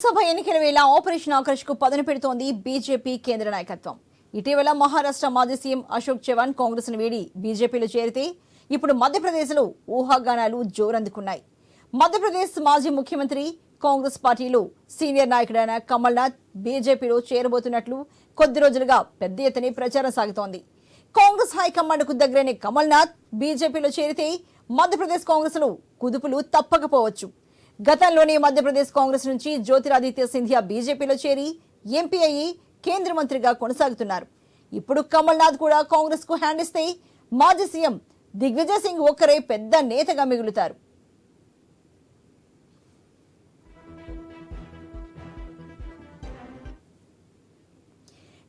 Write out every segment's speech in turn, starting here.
లోక్సభ ఎన్నికల వేళ ఆపరేషన్ ఆకర్ష్కు పదను పెడుతోంది బీజేపీ కేంద్ర నాయకత్వం. ఇటీవల మహారాష్ట్ర మాజీ సీఎం అశోక్ చవాన్ కాంగ్రెస్ను వీడి బీజేపీలో చేరితే ఇప్పుడు మధ్యప్రదేశ్లో ఊహాగానాలు జోరందుకున్నాయి. మధ్యప్రదేశ్ మాజీ ముఖ్యమంత్రి కాంగ్రెస్ పార్టీలో సీనియర్ నాయకుడైన కమల్నాథ్ బీజేపీలో చేరబోతున్నట్లు కొద్ది రోజులుగా పెద్ద ఎత్తున ప్రచారం సాగుతోంది. కాంగ్రెస్ హైకమాండ్కు దగ్గరైన కమల్నాథ్ బీజేపీలో చేరితే మధ్యప్రదేశ్ కాంగ్రెస్లో కుదుపులు తప్పకపోవచ్చు. గతంలోనే మధ్యప్రదేశ్ కాంగ్రెస్ నుంచి జ్యోతిరాదిత్య సింధియా బీజేపీలో చేరి ఎంపీ అయ్యి కేంద్ర మంత్రిగా కొనసాగుతున్నారు. ఇప్పుడు కమల్నాథ్ కూడా కాంగ్రెస్కు హ్యాండ్ ఇస్తే మాజీ సీఎం దిగ్విజయ్ సింగ్ ఒక్కరే పెద్ద నేతగా మిగులుతారు.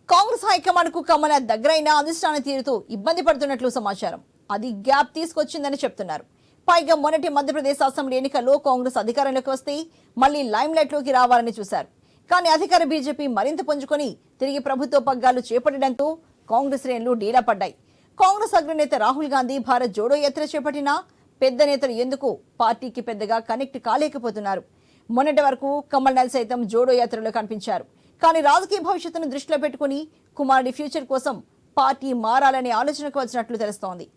కాంగ్రెస్ హైకమాండ్కు కమల్నాథ్ దగ్గరైన అధిష్టాన తీరుతో ఇబ్బంది పడుతున్నట్లు సమాచారం. అది గ్యాప్ తీసుకొచ్చిందని చెప్తున్నారు. పైగా మొన్నటి మధ్యప్రదేశ్ అసెంబ్లీ ఎన్నికల్లో కాంగ్రెస్ అధికారంలోకి వస్తే మళ్ళీ లైమ్ లైట్లోకి రావాలని చూశారు. కానీ అధికార బీజేపీ మరింత పుంజుకొని తిరిగి ప్రభుత్వ పగ్గాలు చేపట్టడంతో కాంగ్రెస్ శ్రేణులు డీలా పడ్డాయి. కాంగ్రెస్ అగ్రనేత రాహుల్ గాంధీ భారత్ జోడో యాత్ర చేపట్టినా పెద్ద నేతలు ఎందుకు పార్టీకి పెద్దగా కనెక్ట్ కాలేకపోతున్నారు? మొన్నటి వరకు కమల్నాథ్ సైతం జోడో యాత్రలో కనిపించారు. కానీ రాజకీయ భవిష్యత్తును దృష్టిలో పెట్టుకుని కుమారుడి ఫ్యూచర్ కోసం పార్టీ మారాలనే ఆలోచనకు వచ్చినట్లు తెలుస్తోంది.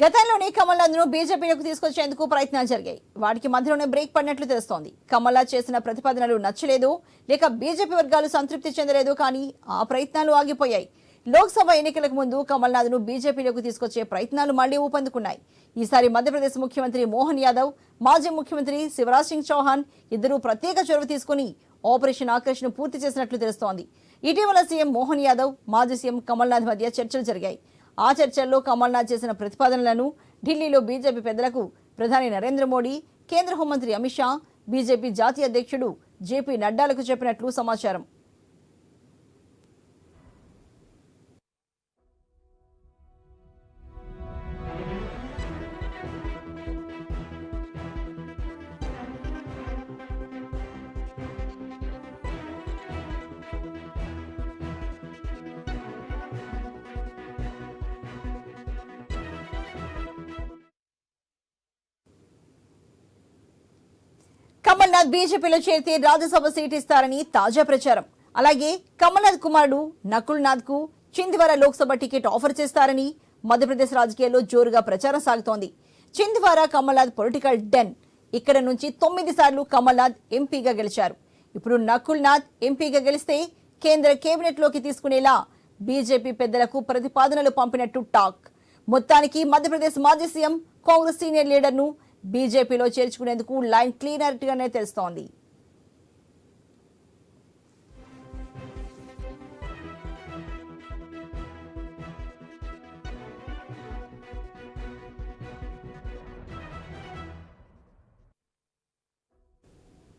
గతంలోనే కమల్నాథ్ను బీజేపీలోకి తీసుకొచ్చేందుకు ప్రయత్నాలు జరిగాయి. వాటికి మధ్యలోనే బ్రేక్ పడినట్లు తెలుస్తోంది. కమల్నాథ్ చేసిన ప్రతిపాదనలు నచ్చలేదు. లేక బీజేపీ వర్గాలు సంతృప్తి చెందలేదు కానీ ఆ ప్రయత్నాలు ఆగిపోయాయి. లోక్సభ ఎన్నికలకు ముందు కమల్నాథ్ను బీజేపీలోకి తీసుకొచ్చే ప్రయత్నాలు మళ్ళీ ఊపందుకున్నాయి. ఈసారి మధ్యప్రదేశ్ ముఖ్యమంత్రి మోహన్ యాదవ్ మాజీ ముఖ్యమంత్రి శివరాజ్ సింగ్ చౌహాన్ ఇద్దరూ ప్రత్యేక చొరవ తీసుకుని ఆపరేషన్ ఆకర్షణ పూర్తి చేసినట్లు తెలుస్తోంది. ఇటీవల సీఎం మోహన్ యాదవ్ మాజీ సీఎం కమల్నాథ్ మధ్య చర్చలు జరిగాయి. ఆ చర్చల్లో కమల్నాథ్ చేసిన ప్రతిపాదనలను ఢిల్లీలో బీజేపీ పెద్దలకు ప్రధాని నరేంద్ర మోడీ కేంద్ర హోంమంత్రి అమిత్ షా బీజేపీ జాతీయ అధ్యక్షుడు జేపీ నడ్డాలకు చెప్పినట్లు సమాచారం. కమల్నాథ్ బీజేపీలో చేరితే రాజ్యసభ సీట్ ఇస్తారని తాజా ప్రచారం. అలాగే కమల్నాథ్ కుమారుడు నకుల్నాథ్కు చింద్వార లోక్సభ టికెట్ ఆఫర్ చేస్తారని మధ్యప్రదేశ్ రాజకీయాల్లో జోరుగా ప్రచారం సాగుతోంది. Chhindwara Kamalnath political den. ఇక్కడ నుంచి తొమ్మిది సార్లు కమల్నాథ్ ఎంపీగా గెలిచారు. ఇప్పుడు నకుల్నాథ్ ఎంపీగా గెలిస్తే కేంద్ర కేబినెట్లోకి తీసుకునేలా బీజేపీ పెద్దలకు ప్రతిపాదనలు పంపినట్టు టాక్. మొత్తానికి మధ్యప్రదేశ్ మాజీ సీఎం కాంగ్రెస్ సీనియర్ లీడర్ను బీజేపీలో చేర్చుకునేందుకు లైన్ క్లీనర్గానే తెలుస్తోంది.